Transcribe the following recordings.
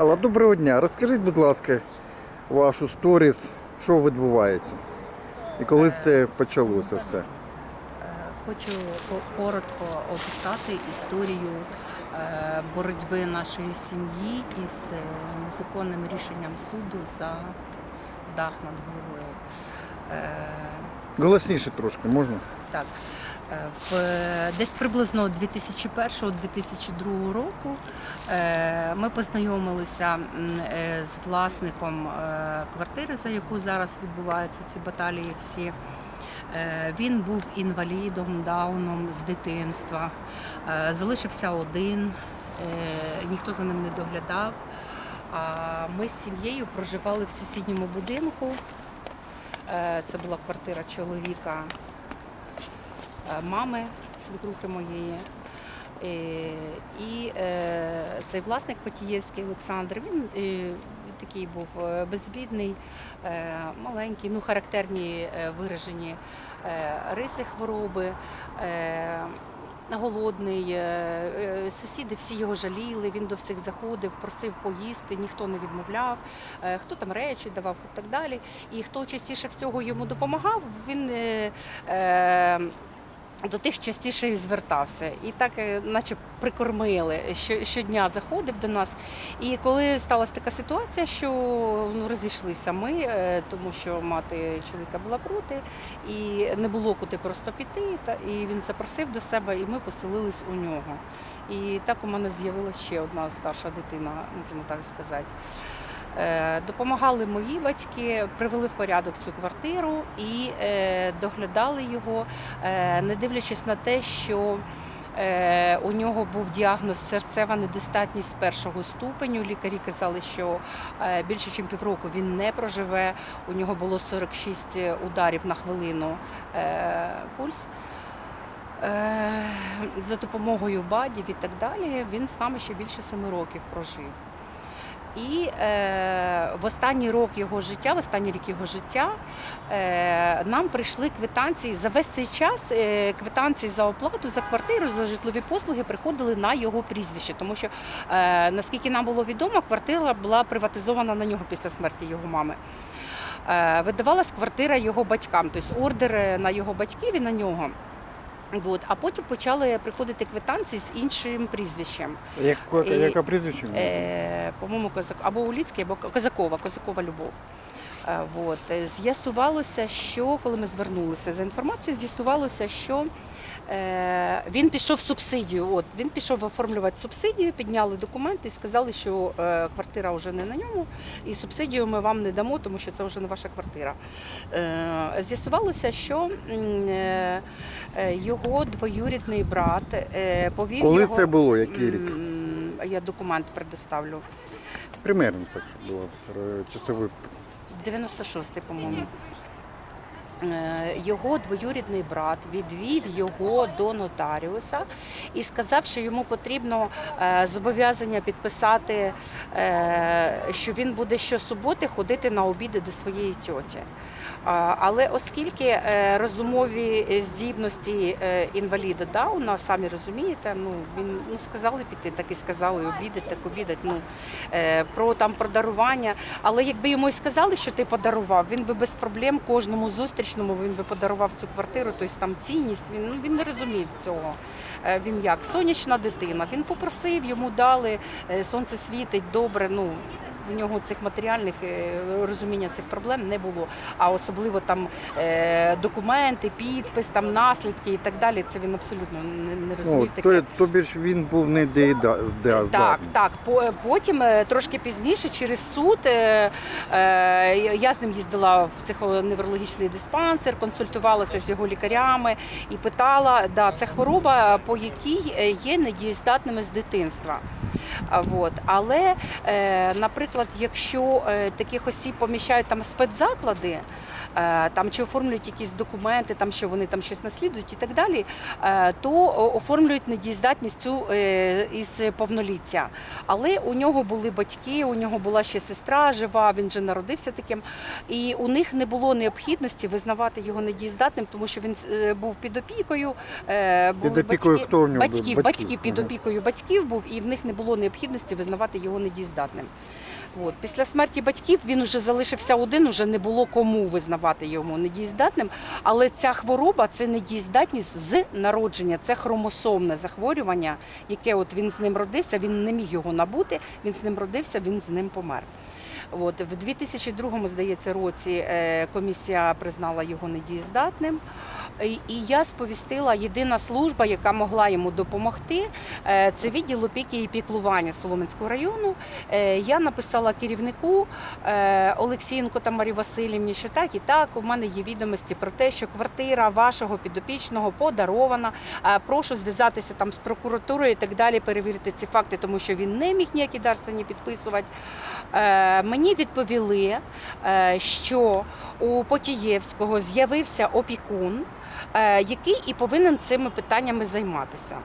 Алла, доброго дня. Розкажіть, будь ласка, вашу сторіс, що відбувається? І коли це почалося все? Е, Хочу коротко описати історію е, боротьби нашої сім'ї із е, незаконним рішенням суду за дах над головою. Е, Голосніше трошки можна? Так, е, десь приблизно 2001-2002 року е, ми познайомилися е, з власником е, квартири, за яку зараз відбуваються ці баталії всі. Е, Він був інвалідом, дауном з дитинства, е, залишився один, е, ніхто за ним не доглядав. А ми з сім'єю проживали в сусідньому будинку. Е, Це була квартира чоловіка е, мами, свекрухи моєї. Е, І е, цей власник Потієвський Олександр, він е, такий був е, безбідний, е, маленький, ну характерні е, виражені е, риси хвороби. е, Голодний, е, е, сусіди всі його жаліли, він до всіх заходив, просив поїсти, ніхто не відмовляв, е, хто там речі давав і так далі. І хто частіше всього йому допомагав, він е, е, до тих частіше і звертався. І так, е, наче прикормили, що, щодня заходив до нас. І коли сталася така ситуація, що ну, розійшлися ми, е, тому що мати чоловіка була проти, і не було куди просто піти. Та, і він запросив до себе, і ми поселились у нього. І так у мене з'явилася ще одна старша дитина, можна так сказати. Е, Допомагали мої батьки, привели в порядок цю квартиру і е, доглядали його, е, не дивлячись на те, що у нього був діагноз серцева недостатність першого ступеню. Лікарі казали, що більше ніж півроку він не проживе. У нього було 46 ударів на хвилину пульс. За допомогою бадів і так далі він з нами ще більше семи років прожив. І е, в останній рок його життя, в останній рік його життя, е, нам прийшли квитанції за весь цей час. Е, квитанції за оплату за квартиру, за житлові послуги приходили на його прізвище, тому що е, наскільки нам було відомо, квартира була приватизована на нього після смерті його мами. Е, видавалась квартира його батькам, тобто ордер е, на його батьків і на нього. От. А потім почали приходити квитанції з іншим прізвищем. Як, яке прізвище? Е, по-моєму, Козак, або Уліцький, або Козакова, Козакова Любов. Е, от. Е, З'ясувалося, що коли ми звернулися за інформацією, з'ясувалося, що е, він пішов в субсидію. От, він пішов оформлювати субсидію, підняли документи і сказали, що е, квартира вже не на ньому, і субсидію ми вам не дамо, тому що це вже не ваша квартира. Е, з'ясувалося, що е, його двоюрідний брат е, повів Коли його... це було? Який рік? Я документ предоставлю. Примерно так, щоб було часовий. 96-й, по-моєму. Е, Його двоюрідний брат відвів його до нотаріуса і сказав, що йому потрібно е, зобов'язання підписати, е, що він буде щосуботи ходити на обіди до своєї тьоті. Але оскільки розумові здібності інваліда Дауна, самі розумієте, ну він ну сказали піти, так і сказали обідати, так обідати. Ну про там про дарування. Але якби йому і сказали, що ти подарував, він би без проблем кожному зустрічному він би подарував цю квартиру, тобто там цінність. Він ну він не розумів цього. Е, Він як сонячна дитина. Він попросив, йому дали е, сонце світить добре. Ну в нього цих матеріальних е, розуміння цих проблем не було. А особливо там е, документи, підпис, там наслідки і так далі. Це він абсолютно не, не розумів. Ну, таке. то, тобі ж він був не деїда- Так, так. По- Потім е, трошки пізніше через суд я з ним їздила в психоневрологічний диспансер, консультувалася з його лікарями і питала, да, це хвороба, по якій є недієздатними з дитинства. А, Вот. Але, е, наприклад, якщо е, таких осіб поміщають там спецзаклади, е, там чи оформлюють якісь документи, там що вони там щось наслідують і так далі, е, то оформлюють недієздатність цю е, із повноліття. Але у нього були батьки, у нього була ще сестра жива, він же народився таким, і у них не було необхідності визнавати його недієздатним, тому що він був під опікою. е, були Під опікою батьки- хто в нього був? батьків, Батьків, батьків під опікою батьків був, і в них не було необхідності необхідності визнавати його недієздатним. От. Після смерті батьків він вже залишився один, вже не було кому визнавати йому недієздатним. Але ця хвороба це недієздатність з народження, це хромосомне захворювання, яке от він з ним родився, він не міг його набути, він з ним родився, він з ним помер. От в 2002, здається, році е, комісія признала його недієздатним. І і я сповістила єдина служба, яка могла йому допомогти. е, Це відділ опіки і піклування Соломенського району. Е, Я написала керівнику е, Олексієнко Тамарі Васильівні, що так і так, у мене є відомості про те, що квартира вашого підопічного подарована. Е, Прошу зв'язатися там з прокуратурою і так далі, перевірити ці факти, тому що він не міг ніякі дарственні підписувати. Е, Мені відповіли, е, що у Потієвського з'явився опікун, е, який і повинен цими питаннями займатися.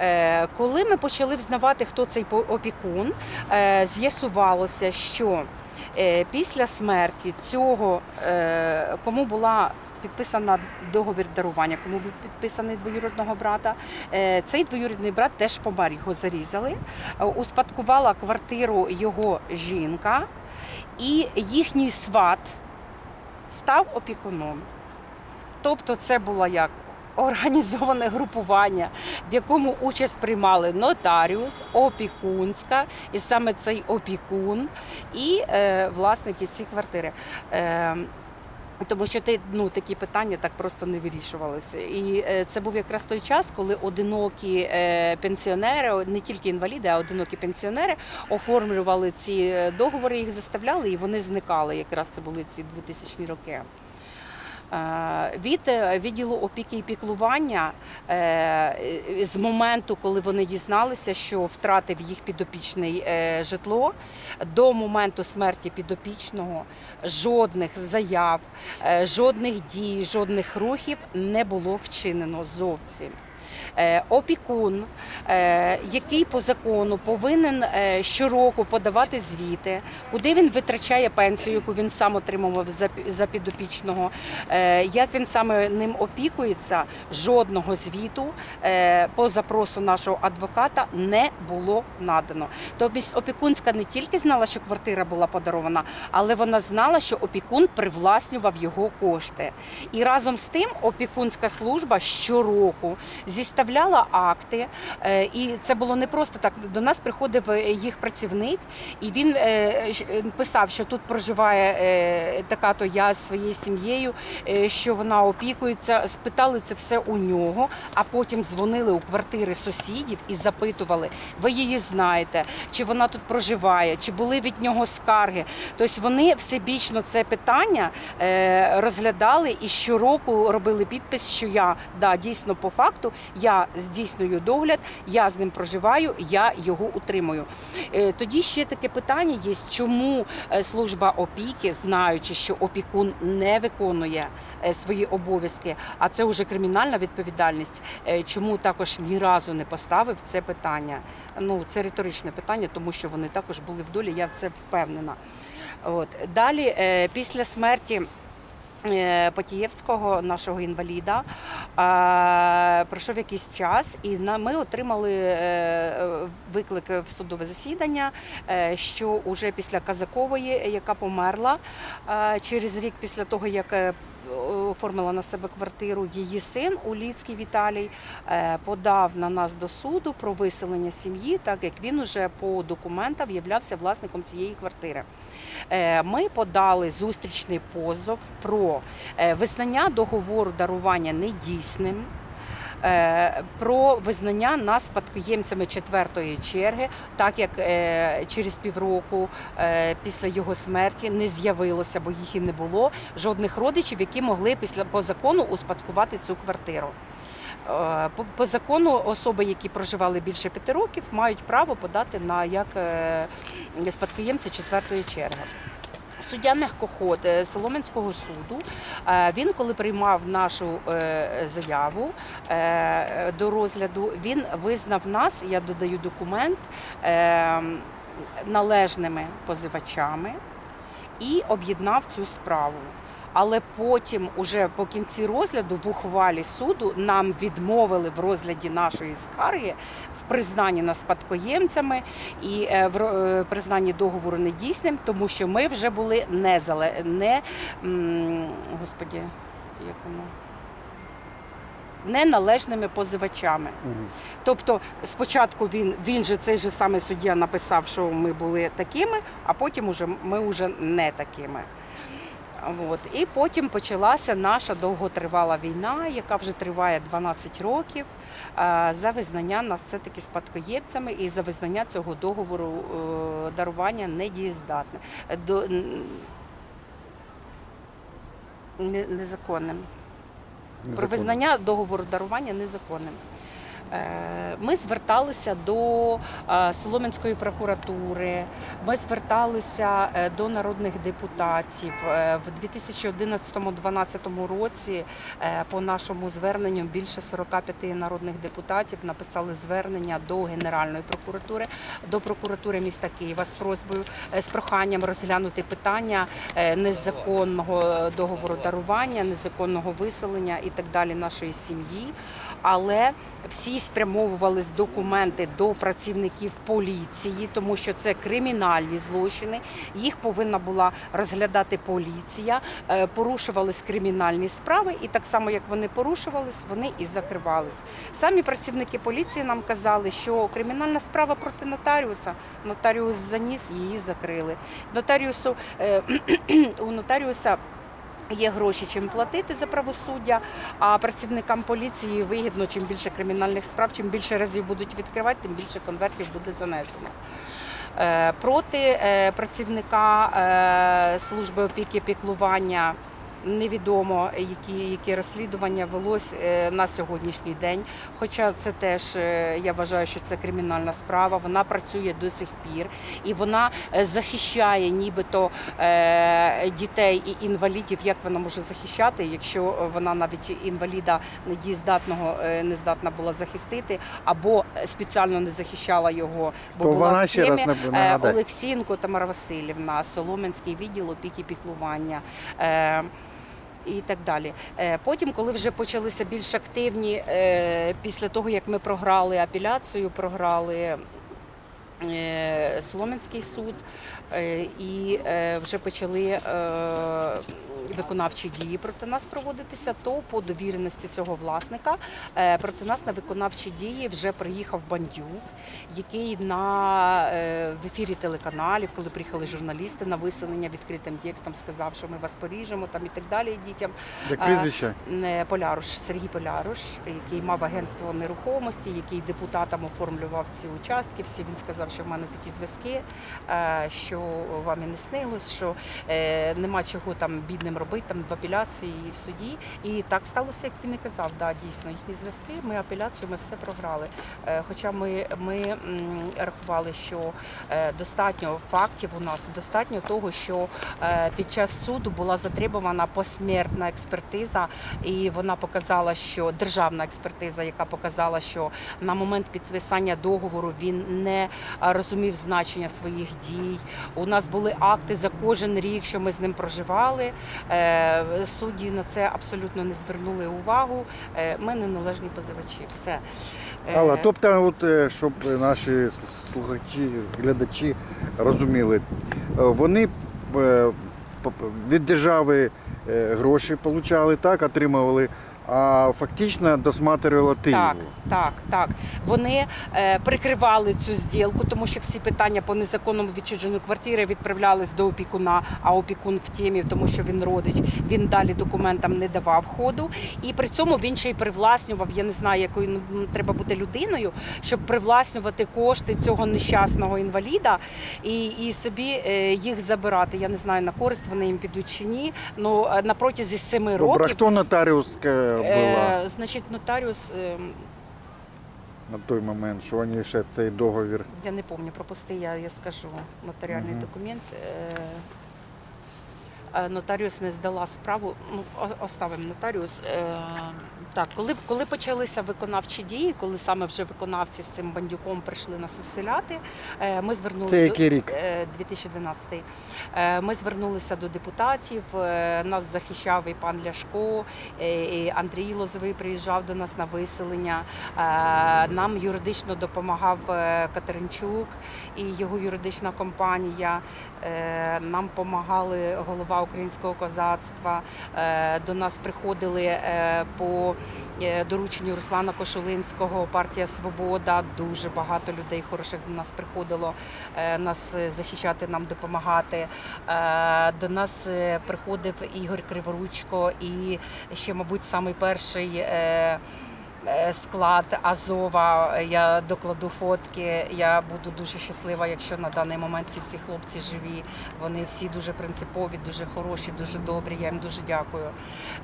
Е, Коли ми почали взнавати, хто цей опікун, е, з'ясувалося, що е, після смерті цього, е, кому була підписана договір дарування, кому був підписаний двоюродного брата, е, цей двоюрідний брат теж помер, його зарізали. Е, Успадкувала квартиру його жінка, і їхній сват став опікуном. Тобто це було як організоване групування, в якому участь приймали нотаріус, опікунська, і саме цей опікун і е, власники цієї квартири. Е, тому що ти, ну, такі питання так просто не вирішувалися. І е, це був якраз той час, коли одинокі е, пенсіонери, не тільки інваліди, а одинокі пенсіонери оформлювали ці е, договори, їх заставляли, і вони зникали. Якраз це були ці 2000 роки. Е, Від е, відділу опіки і піклування е, з моменту, коли вони дізналися, що втратив їх підопічний е, житло, до моменту смерті підопічного жодних заяв, жодних дій, жодних рухів не було вчинено зовсім. Е, Опікун, е, який по закону повинен е, щороку подавати звіти, куди він витрачає пенсію, яку він сам отримував за підопічного, як він саме ним опікується, жодного звіту по запросу нашого адвоката не було надано. Тобто опікунська не тільки знала, що квартира була подарована, але вона знала, що опікун привласнював його кошти. І разом з тим опікунська служба щороку зіставляла акти, е, і це було не просто так. До нас приходив е, їх працівник, і він е, писав, що тут проживає така то я з своєю сім'єю, що вона опікується. Спитали це все у нього, а потім дзвонили у квартири сусідів і запитували: ви її знаєте, чи вона тут проживає, чи були від нього скарги. Тобто вони всебічно це питання розглядали і щороку робили підпис, що я да, дійсно по факту я здійснюю догляд, я з ним проживаю, я його утримую. Е, Тоді ще таке питання є, чому е, служба опіки, знаючи, що опікун не виконує е, свої обов'язки, а це вже кримінальна відповідальність, чому також ні разу не поставив це питання. Ну, це риторичне питання, тому що вони також були в долі, я в це впевнена. От. Далі, після смерті Потієвського, нашого інваліда, е, пройшов якийсь час, і ми отримали е, е, виклик в судове засідання, е, що вже після Казакової, яка померла е, через рік після того, як е, оформила на себе квартиру її син Уліцький Віталій, е, подав на нас до суду про виселення сім'ї, так як він уже по документам являвся власником цієї квартири. Е, Ми подали зустрічний позов про е, визнання договору дарування недійсним. Е, Про визнання нас спадкоємцями четвертої черги, так як е, через півроку е, після його смерті не з'явилося, бо їх і не було жодних родичів, які могли після по закону успадкувати цю квартиру. По, закону особи, які проживали більше п'яти років, мають право подати на як спадкоємці четвертої черги. Суддя Мягкоход е, Соломенського суду, е, він коли приймав нашу е, заяву до розгляду, він визнав нас, я додаю документ, належними позивачами і об'єднав цю справу. Але потім, уже по кінці розгляду, в ухвалі суду нам відмовили в розгляді нашої скарги в признанні нас спадкоємцями і е, в е, признанні договору недійсним, тому що ми вже були не зале не господі, як воно. Неналежними позивачами. Тобто спочатку він, він же цей же самий суддя написав, що ми були такими, а потім уже ми вже не такими. От. І потім почалася наша довготривала війна, яка вже триває 12 років, е, за визнання нас все таки спадкоємцями і за визнання цього договору е, дарування недієздатне. До, незаконним. Про визнання договору дарування незаконним. Е, Ми зверталися до е, Солом'янської прокуратури, ми зверталися е, до народних депутатів. В 2011-2012 році по нашому зверненню більше 45 народних депутатів написали звернення до Генеральної прокуратури, до прокуратури міста Києва з просьбою, з проханням розглянути питання незаконного договору дарування, незаконного виселення і так далі нашої сім'ї. Але всі спрямовувались документи до працівників поліції, тому що це кримінальні злочини. Їх повинна була розглядати поліція. Е, Порушувались кримінальні справи, і так само як вони порушувались, вони і закривались. Самі працівники поліції нам казали, що кримінальна справа проти нотаріуса. Нотаріус заніс, її закрили. Нотаріусу е, у нотаріуса. Є гроші, чим платити за правосуддя, а працівникам поліції вигідно, чим більше кримінальних справ, чим більше разів будуть відкривати, тим більше конвертів буде занесено. Е, Проти е, працівника е, служби опіки піклування невідомо, які, які розслідування велось е, на сьогоднішній день. Хоча це теж е, я вважаю, що це кримінальна справа. Вона працює до сих пір і вона е, захищає нібито дітей і інвалідів. Як вона може захищати, якщо вона навіть інваліда недієздатного не здатна була захистити, або спеціально не захищала його, бо То була вона в темі. Олексієнко Тамара Васильівна, Солом'янський відділ опіки піклування. І так далі. Е, Потім, коли вже почалися більш активні, е, після того як ми програли апеляцію, програли е, Солом'янський суд і е, вже почали е, виконавчі дії проти нас проводитися, то по довіреності цього власника е, проти нас на виконавчі дії вже приїхав бандюк, який на е, в ефірі телеканалів, коли приїхали журналісти на виселення відкритим текстом, сказав, що ми вас поріжемо там і так далі дітям. Як Е, прізвище? Поляруш, Сергій Поляруш, який мав агентство нерухомості, який депутатам оформлював ці участки. Всі він сказав, що в мене такі зв'язки, е, вам і не снилось, що е, нема чого там бідним робити там в апеляції і в суді. І так сталося, як він і казав. Да, дійсно, їхні зв'язки. Ми апеляцію, ми все програли. Е, Хоча ми, ми м, рахували, що е, достатньо фактів у нас, достатньо того, що е, під час суду була затребувана посмертна експертиза, і вона показала, що державна експертиза, яка показала, що на момент підписання договору він не розумів значення своїх дій. У нас були акти за кожен рік, що ми з ним проживали. Е, Судді на це абсолютно не звернули увагу. Е, Ми неналежні позивачі. Все. Е, Алла, тобто, от, щоб наші слухачі, глядачі розуміли, вони від держави гроші отримали, так, отримували, а фактично досматривала ти. Так, так, так. Вони е, прикривали цю зділку, тому що всі питання по незаконному відчуженню квартири відправлялись до опікуна, а опікун в темі, тому що він родич, він далі документам не давав ходу. І при цьому він ще й привласнював. Я не знаю, якою ну, треба бути людиною, щоб привласнювати кошти цього нещасного інваліда і, і собі е, їх забирати. Я не знаю на користь вони їм підуть чи ні. Ну е, на протязі семи Добре, років. хто нотаріуска була Е, значить, нотаріус, е, на той момент, що вони ще цей договір? я не пам'ятаю, пропусти, я, я скажу нотаріальний угу. документ. Е, нотаріус не здала справу. Ну, оставимо нотаріус. Е, Так, коли, коли почалися виконавчі дії, коли саме вже виконавці з цим бандюком прийшли нас вселяти, е, ми звернулися Це який рік? 2012. Е, Ми звернулися до депутатів. е, Нас захищав і пан Ляшко, е, і Андрій Лозовий приїжджав до нас на виселення. Е, Нам юридично допомагав Катеринчук і його юридична компанія. Е, Нам допомагали голова українського козацтва. Е, До нас приходили е, по е, дорученню Руслана Кошулинського, партія Свобода. Дуже багато людей хороших до нас приходило нас захищати, нам допомагати. До нас приходив Ігор Криворучко і ще, мабуть, самий перший. Е, е, Склад Азова, я докладу фотки. Я буду дуже щаслива, якщо на даний момент ці всі хлопці живі. Вони всі дуже принципові, дуже хороші, дуже добрі. Я їм дуже дякую.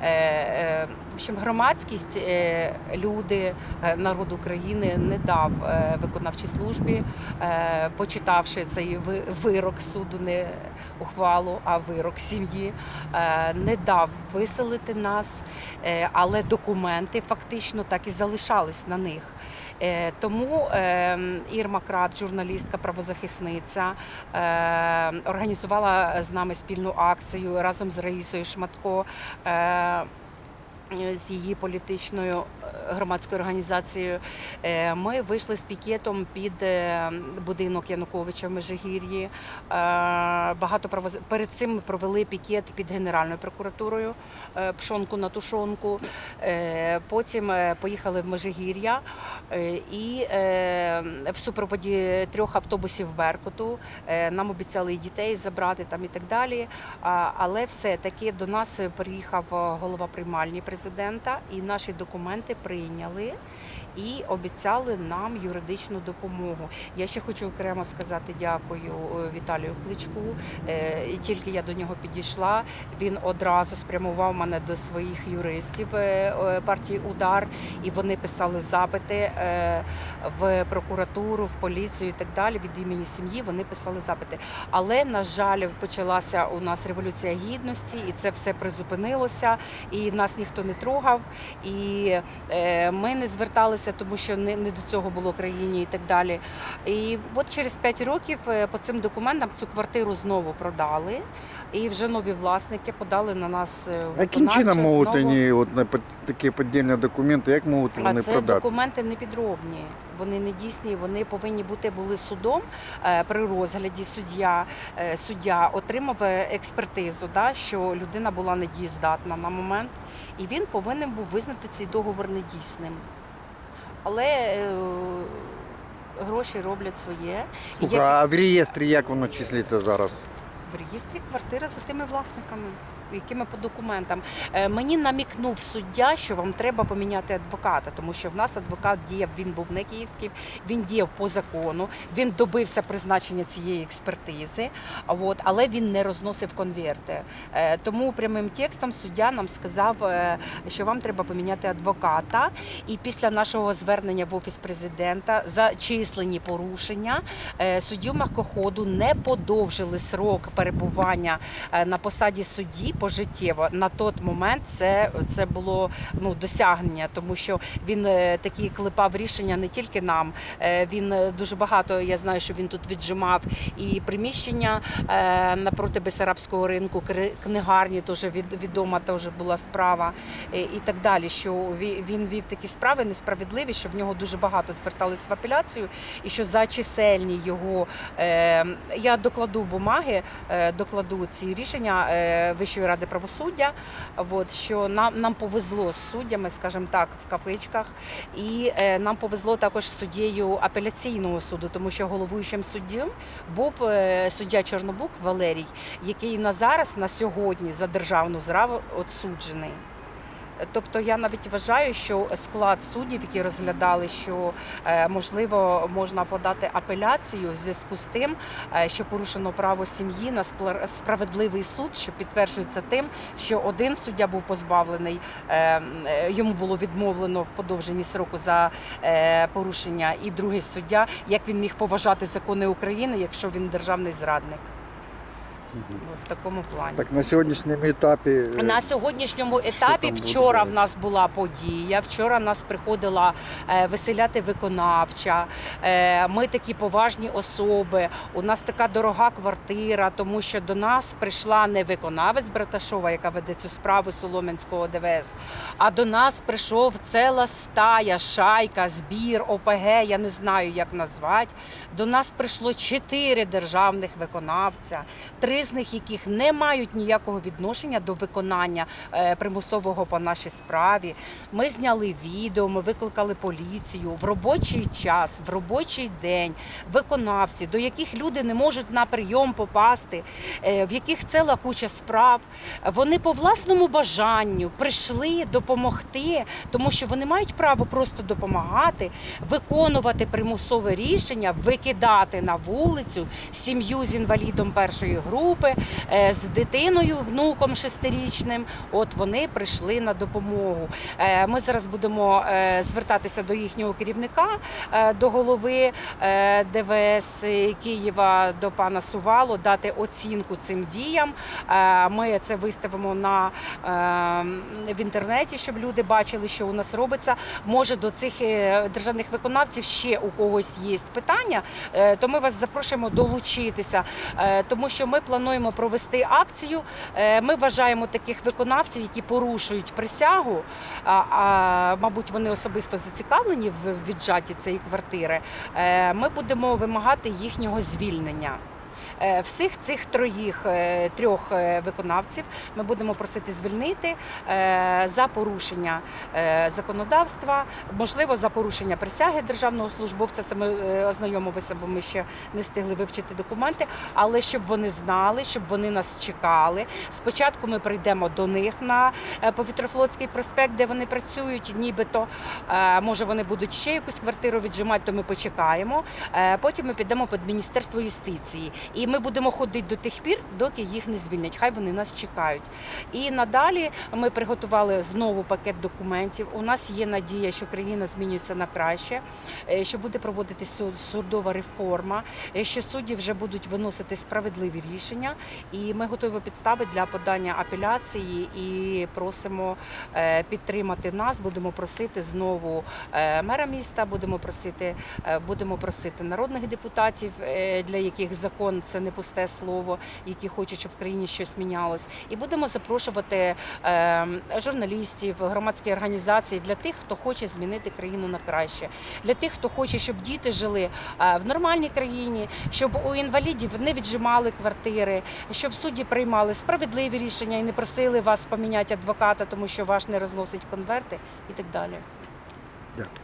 Е, е, громадськість, е, люди, е, народ України не дав е, виконавчій службі, е, почитавши цей ви- вирок суду, не ухвалу, а вирок сім'ї, е, не дав виселити нас, е, але документи фактично так і залишались на них. Е, Тому Ірма Крат, журналістка, правозахисниця, організувала з нами спільну акцію разом з Раїсою Шматко. Е, з її політичною е, громадською організацією. Е, Ми вийшли з пікетом під будинок Януковича в Межигір'ї. Багато правоз... перед цим ми провели пікет під Генеральною прокуратурою пшонку на тушонку. Потім поїхали в Межигір'я і в супроводі трьох автобусів Беркуту нам обіцяли і дітей забрати там і так далі. Але все-таки до нас приїхав голова приймальні президента, і наші документи прийняли і обіцяли нам юридичну допомогу. Я ще хочу окремо сказати дякую е, Віталію Кличку. Е, І тільки я до нього підійшла, він одразу спрямував мене до своїх юристів е, партії Удар, і вони писали запити в прокуратуру, в поліцію і так далі. Від імені сім'ї вони писали запити. Але на жаль, почалася у нас революція гідності, і це все призупинилося, і нас ніхто не трогав. І ми не зверталися, тому що не, не до цього було країні і так далі. І от через 5 років е, по цим документам цю квартиру знову продали, і вже нові власники подали на нас. е, яким чином можуть вони от на такі піддільні документи, як можуть А це продати? документи не підробні. Вони не дійсні, вони повинні бути були судом е, при розгляді. Суддя суддя отримав експертизу, да, що людина була недієздатна на момент, і він повинен був визнати цей договор недійсним. Але е, гроші роблять своє. Слуха, як а в реєстрі як воно числиться зараз? в реєстрі квартира за тими власниками, якими по документам. Е, Мені намікнув суддя, що вам треба поміняти адвоката, тому що в нас адвокат діяв, він був не київський, він діяв по закону, він добився призначення цієї експертизи, от, але він не розносив конверти. Е, Тому прямим текстом суддя нам сказав, е, що вам треба поміняти адвоката. І після нашого звернення в офіс президента за численні порушення суддю мягкоходу не подовжили срок перебування на посаді судді пожиттєво. На той момент це, це було ну, досягнення, тому що він е, такі клепав рішення не тільки нам. Е, Він е, дуже багато, я знаю, що він тут віджимав і приміщення напроти Бесарабського ринку, книгарні теж від- відома теж була справа і так далі. Що він вів такі справи несправедливі, що в нього дуже багато звертались в апеляцію, і що за чисельні його я докладу бумаги, докладу ці рішення е, Вищої ради правосуддя. От що нам нам повезло з суддями, скажімо так, в кавичках, і е, нам повезло також з суддєю апеляційного суду, тому що головуючим суддєм був е, суддя Чорнобук Валерій, який на зараз, на сьогодні, за державну зраву отсуджений. Тобто я навіть вважаю, що склад суддів, які розглядали, що е, можливо можна подати апеляцію в зв'язку з тим, е, що порушено право сім'ї на справедливий суд, що підтверджується тим, що один суддя був позбавлений, е, йому було відмовлено в подовженні сроку за порушення, і другий суддя, як він міг поважати закони України, якщо він державний зрадник. В такому плані. Так на сьогоднішньому етапі е, На сьогоднішньому етапі вчора в нас була подія. Вчора нас приходила е, веселяти виконавча. Е, Ми такі поважні особи. У нас така дорога квартира, тому що до нас прийшла не виконавець Браташова, яка веде цю справу Солом'янського ДВС, а до нас прийшов ціла стая, шайка, збір, ОПГ, я не знаю, як назвати. До нас прийшло чотири державних виконавця, три з них яких не мають ніякого відношення до виконання е, примусового по нашій справі. Ми зняли відео, ми викликали поліцію в робочий час, в робочий день. Виконавці, до яких люди не можуть на прийом попасти, е, в яких ціла куча справ. Вони по власному бажанню прийшли допомогти, тому що вони мають право просто допомагати, виконувати примусове рішення, викидати на вулицю сім'ю з інвалідом першої групи, е, з дитиною, внуком шестирічним. От вони прийшли на допомогу. Е, Ми зараз будемо е, звертатися до їхнього керівника, до голови ДВС Києва, до пана Сувало, дати оцінку цим діям. Ми це виставимо на в інтернеті, щоб люди бачили, що у нас робиться. Може до цих державних виконавців ще у когось є питання, то ми вас запрошуємо долучитися, тому що ми плануємо провести акцію. Е, Ми вважаємо таких виконавців, які порушують присягу. А, а мабуть, вони особисто зацікавлені в віджаті цієї квартири. Е, Ми будемо вимагати їхнього звільнення. Е, Всіх цих троїх е, трьох е, виконавців ми будемо просити звільнити за порушення законодавства, можливо, за порушення присяги державного службовця. Це ми ознайомилися, бо ми ще не встигли вивчити документи. Але щоб вони знали, щоб вони нас чекали. Спочатку ми прийдемо до них на повітрофлотський проспект, де вони працюють, нібито. Може, вони будуть ще якусь квартиру віджимати, то ми почекаємо. Потім ми підемо під Міністерство юстиції. І ми будемо ходити до тих пір, доки їх не звільнять. Хай вони нас чекають. І надалі ми приготували знову пакет документів. У нас є надія, що країна змінюється на краще, е, що буде проводитися судова реформа, е, що судді вже будуть виносити справедливі рішення. І ми готові підстави для подання апеляції і просимо е, підтримати нас. Будемо просити знову мера міста, будемо просити, будемо просити народних депутатів, для яких закон це не пусте слово, які хочуть, щоб в країні щось мінялось. І будемо запрошувати е, журналістів, громадські організації для тих, хто хоче змінити країну на краще, для тих, хто хоче, щоб діти жили е, в нормальній країні, щоб у інвалідів не віджимали квартири, щоб судді приймали справедливі рішення і не просили вас поміняти адвоката, тому що ваш не розносить конверти і так далі. Дякую.